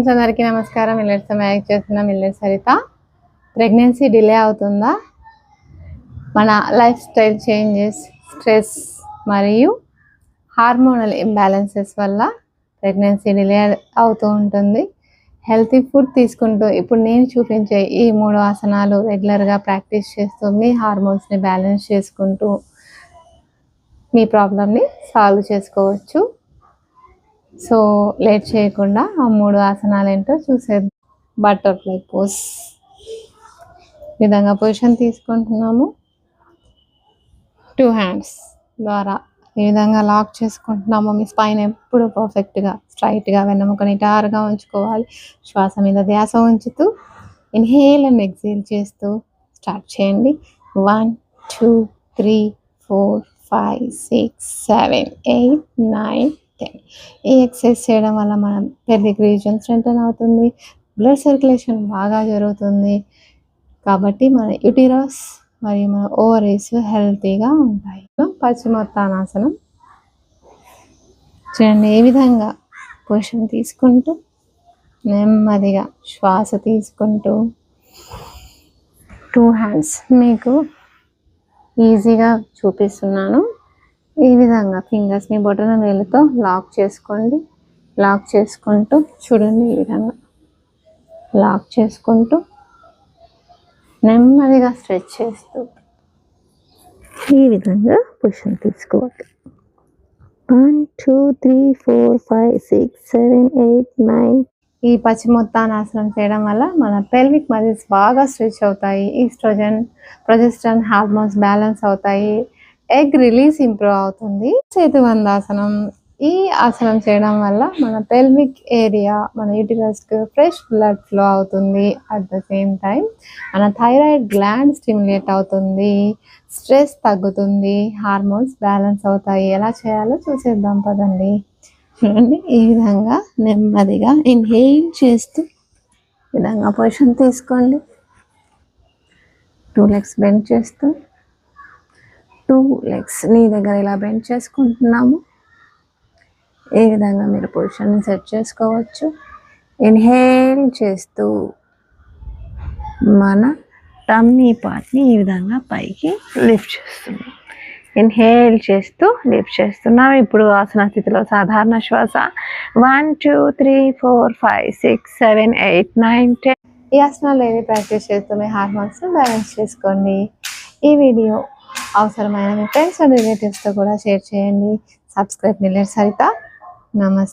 Friends అందరికీ నమస్కారం. Millets marriage చేస్తున్న మిల్లెట్ సరిత. ప్రెగ్నెన్సీ డిలే అవుతుందా? మన లైఫ్ స్టైల్ చేంజెస్ స్ట్రెస్ మరియు హార్మోనల్ ఇంబ్యాలెన్సెస్ వల్ల ప్రెగ్నెన్సీ డిలే అవుతూ ఉంటుంది. హెల్తీ ఫుడ్ తీసుకుంటూ ఇప్పుడు నేను చూపించే ఈ మూడు ఆసనాలు రెగ్యులర్గా ప్రాక్టీస్ చేస్తూ మీ హార్మోన్స్ని బ్యాలెన్స్ చేసుకుంటూ మీ ప్రాబ్లమ్ని సాల్వ్ చేసుకోవచ్చు. సో లేట్ చేయకుండా ఆ మూడు ఆసనాలు ఏంటో చూసేద్దాం. Butterfly pose. ఈ విధంగా పొజిషన్ తీసుకుంటున్నాము. టూ హ్యాండ్స్ ద్వారా ఈ విధంగా లాక్ చేసుకుంటున్నాము. మీ స్పైన్ ఎప్పుడు పర్ఫెక్ట్గా స్ట్రైట్గా వెన్నముక నిటారుగా ఉంచుకోవాలి. శ్వాస మీద ధ్యాస ఉంచుతూ ఇన్హేల్ అండ్ ఎగ్జేల్ చేస్తూ స్టార్ట్ చేయండి. One two three four five six seven eight nine ఈ ఎక్సర్సైజ్ చేయడం వల్ల మన పెరిక్ రీజన్ స్ట్రెంథన్ అవుతుంది బ్లడ్ సర్క్యులేషన్ బాగా జరుగుతుంది. కాబట్టి మన యూటిరస్ మరియు మన ఓవరీస్ హెల్తీగా ఉంటాయి. పశ్చిమోత్తానాసనం చూడండి ఏ విధంగా? పోషణ తీసుకుంటూ నెమ్మదిగా శ్వాస తీసుకుంటూ. టూ హ్యాండ్స్ మీకు ఈజీగా చూపిస్తున్నాను. ఈ విధంగా ఫింగర్స్ని బొటన వేలుతో లాక్ చేసుకోండి. లాక్ చేసుకుంటూ చూడండి ఈ విధంగా. లాక్ చేసుకుంటూ నెమ్మదిగా స్ట్రెచ్ చేస్తూ ఈ విధంగా పొజిషన్ తీసుకోవాలి one two three four five six seven eight nine ఈ పచ్చి పశ్చిమోత్తానాసనం చేయడం వల్ల మన పెల్విక్ మజిల్స్ బాగా స్ట్రెచ్ అవుతాయి. ఈస్ట్రోజన్ ప్రొజెస్ట్రన్ హార్మోన్స్ బ్యాలెన్స్ అవుతాయి. ఎగ్ రిలీజ్ ఇంప్రూవ్ అవుతుంది. సేతుబంధాసనం ఈ ఆసనం చేయడం వల్ల మన పెల్విక్ ఏరియా మన యూటిరస్కి ఫ్రెష్ బ్లడ్ ఫ్లో అవుతుంది అట్ ద సేమ్ టైం మన థైరాయిడ్ గ్లాండ్ స్టిమ్యులేట్ అవుతుంది. స్ట్రెస్ తగ్గుతుంది. హార్మోన్స్ బ్యాలెన్స్ అవుతాయి. ఎలా చేయాలో చూసేద్దాం పదండి. చూడండి ఈ విధంగా నెమ్మదిగా ఇన్హేల్ చేస్తూ విధంగా పొజిషన్ తీసుకోండి. టూ లెగ్స్ బెండ్ చేస్తూ టూ లెగ్స్ నీ దగ్గర ఇలా బెండ్ చేసుకుంటున్నాము. ఈ విధంగా మీరు పొజిషన్ని సెట్ చేసుకోవచ్చు? ఇన్హేల్ చేస్తూ మన టమ్మీ పార్ట్ని ఈ విధంగా పైకి లిఫ్ట్ చేస్తున్నాం ఇన్హేల్ చేస్తూ లిఫ్ట్ చేస్తున్నాం ఇప్పుడు ఆసన స్థితిలో సాధారణ శ్వాస. One two three four five six seven eight nine ten. ఈ ఆసనాలు ఏవి ప్రాక్టీస్ చేస్తూ మీ హార్మోన్స్ బ్యాలెన్స్ చేసుకోండి. ఈ వీడియో అవసరమైన మీ ఫ్రెండ్స్ అండ్ రిలేటివ్స్తో కూడా షేర్ చేయండి. సబ్స్క్రైబ్ మిల్లెట్ సరిత నమస్తే